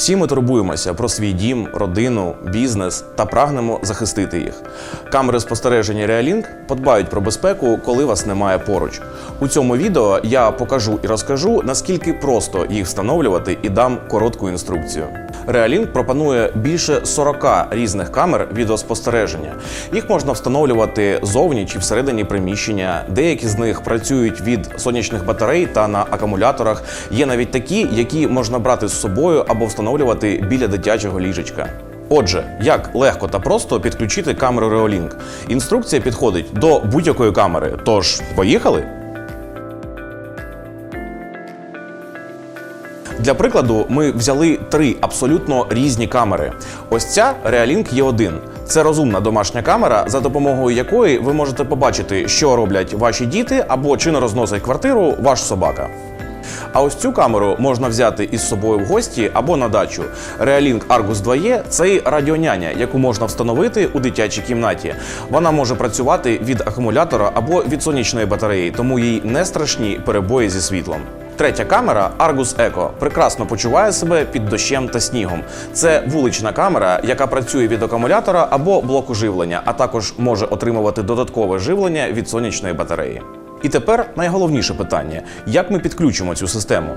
Всі ми турбуємося про свій дім, родину, бізнес та прагнемо захистити їх. Камери спостереження Realink подбають про безпеку, коли вас немає поруч. У цьому відео я покажу і розкажу, наскільки просто їх встановлювати і дам коротку інструкцію. Realink пропонує більше 40 різних камер відеоспостереження. Їх можна встановлювати зовні чи всередині приміщення. Деякі з них працюють від сонячних батарей та на акумуляторах. Є навіть такі, які можна брати з собою або встановлювати біля дитячого ліжечка. Отже, як легко та просто підключити камеру Reolink? Інструкція підходить до будь-якої камери. Тож, поїхали? Для прикладу, ми взяли три абсолютно різні камери. Ось ця Realink E1. Це розумна домашня камера, за допомогою якої ви можете побачити, що роблять ваші діти або чи не розносить квартиру ваш собака. А ось цю камеру можна взяти із собою в гості або на дачу. Realink Argus 2E – це радіоняня, яку можна встановити у дитячій кімнаті. Вона може працювати від акумулятора або від сонячної батареї, тому їй не страшні перебої зі світлом. Третя камера Argus Eco прекрасно почуває себе під дощем та снігом. Це вулична камера, яка працює від акумулятора або блоку живлення, а також може отримувати додаткове живлення від сонячної батареї. І тепер найголовніше питання: як ми підключимо цю систему?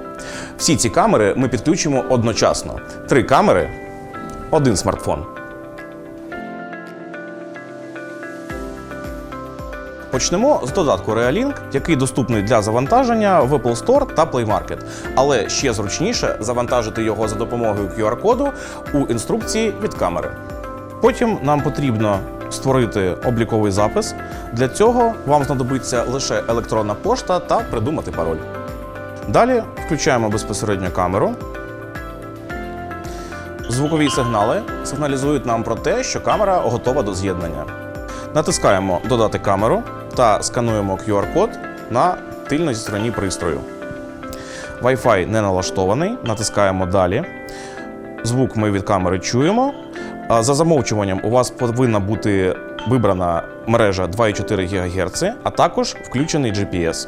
Всі ці камери ми підключимо одночасно: три камери, один смартфон. Почнемо з додатку Realink, який доступний для завантаження в Apple Store та Play Market. Але ще зручніше завантажити його за допомогою QR-коду у інструкції від камери. Потім нам потрібно створити обліковий запис. Для цього вам знадобиться лише електронна пошта та придумати пароль. Далі включаємо безпосередньо камеру. Звукові сигнали сигналізують нам про те, що камера готова до з'єднання. Натискаємо Додати камеру та скануємо QR-код на тильній стороні пристрою. Wi-Fi не налаштований, натискаємо Далі. Звук ми від камери чуємо. За замовчуванням у вас повинна бути вибрана мережа 2,4 ГГц, а також включений GPS.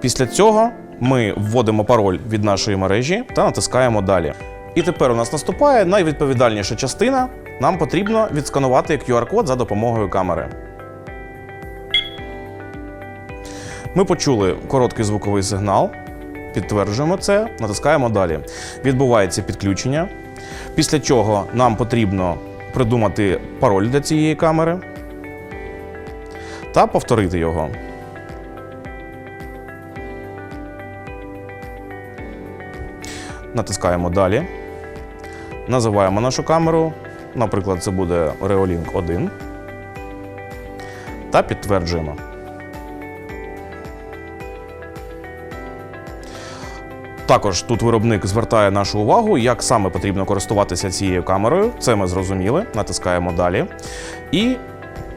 Після цього ми вводимо пароль від нашої мережі та натискаємо Далі. І тепер у нас наступає найвідповідальніша частина. Нам потрібно відсканувати QR-код за допомогою камери. Ми почули короткий звуковий сигнал. Підтверджуємо це, натискаємо далі. Відбувається підключення. Після чого нам потрібно придумати пароль для цієї камери та повторити його. Натискаємо далі. Називаємо нашу камеру. Наприклад, це буде Reolink 1. Та підтверджуємо. Також тут виробник звертає нашу увагу, як саме потрібно користуватися цією камерою. Це ми зрозуміли. Натискаємо далі і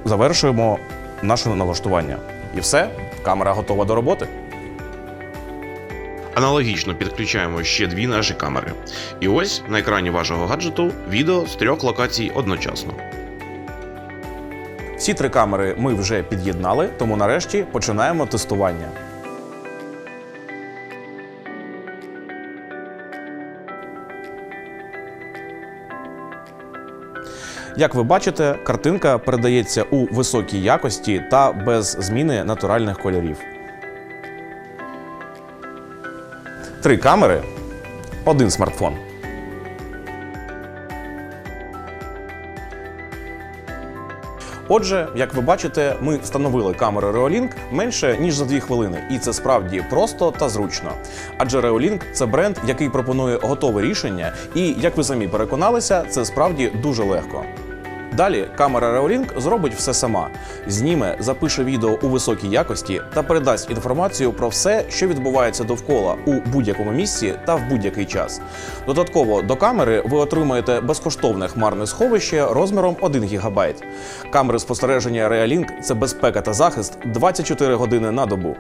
завершуємо наше налаштування. І все, камера готова до роботи. Аналогічно підключаємо ще дві наші камери. І ось на екрані вашого гаджету відео з трьох локацій одночасно. Всі три камери ми вже під'єднали, тому нарешті починаємо тестування. Як ви бачите, картинка передається у високій якості та без зміни натуральних кольорів. Три камери, один смартфон. Отже, як ви бачите, ми встановили камеру Reolink менше ніж за 2 хвилини, і це справді просто та зручно. Адже Reolink – це бренд, який пропонує готове рішення, і як ви самі переконалися, це справді дуже легко. Далі камера Reolink зробить все сама: зніме, запише відео у високій якості та передасть інформацію про все, що відбувається довкола у будь-якому місці та в будь-який час. Додатково до камери ви отримаєте безкоштовне хмарне сховище розміром 1 ГБ. Камери спостереження Reolink – це безпека та захист 24 години на добу.